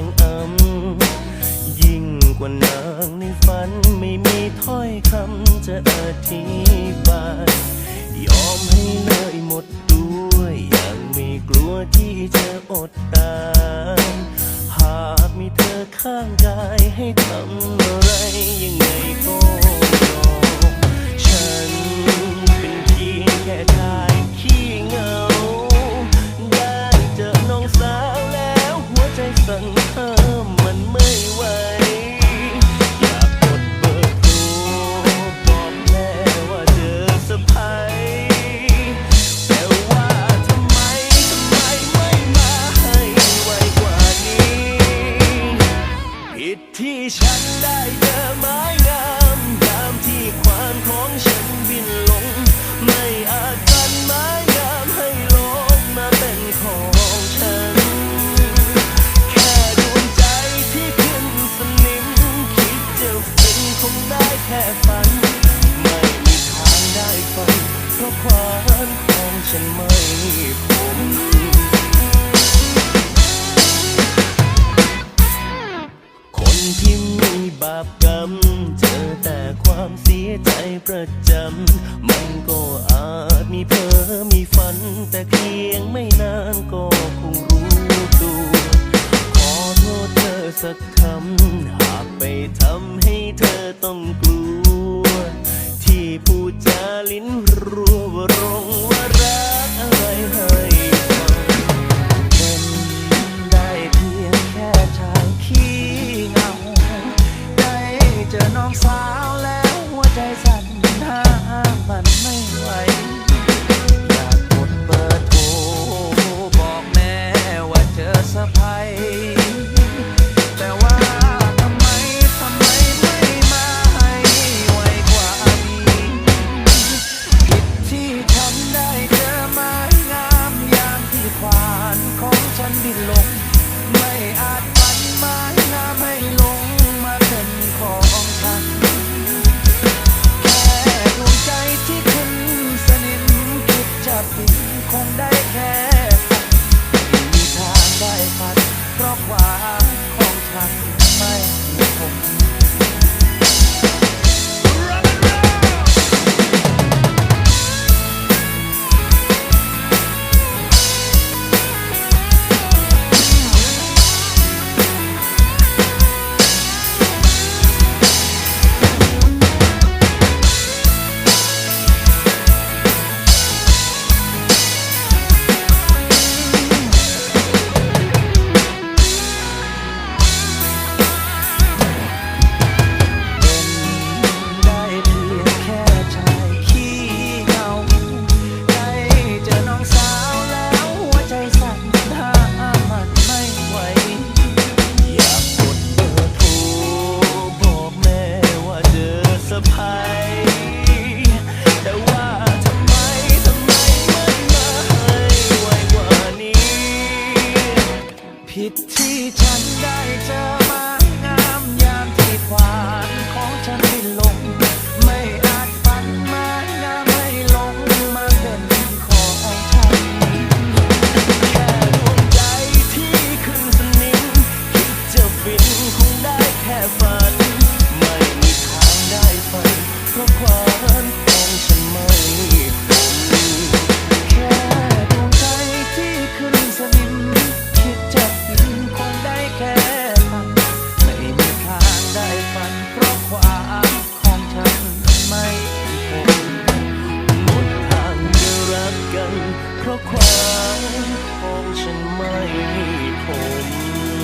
งอำยิ่งกว่านางในฝันไม่มีถ้อยคำจะอธิบายยอมให้ ผิดที่ฉันได้เจอไม้งามยามที่ความของฉันบินลง ไม่อาจกันไม้งามให้ลงมาเป็นของฉัน แค่ดวงใจที่ขึ้นสนิม คิดจะฟินคงได้แค่ฝัน ไม่มีทางได้ฝันเพราะความของฉันไม่มีผม จำ มันก็อาจมีเพ้อมีฝัน แต่เพียงไม่นานก็คงรู้ตัว ขอโทษเธอสักคำ หากไปทำให้เธอต้องกลัว ที่พูดจาลิ้น เพราะความของฉันไม่มีผม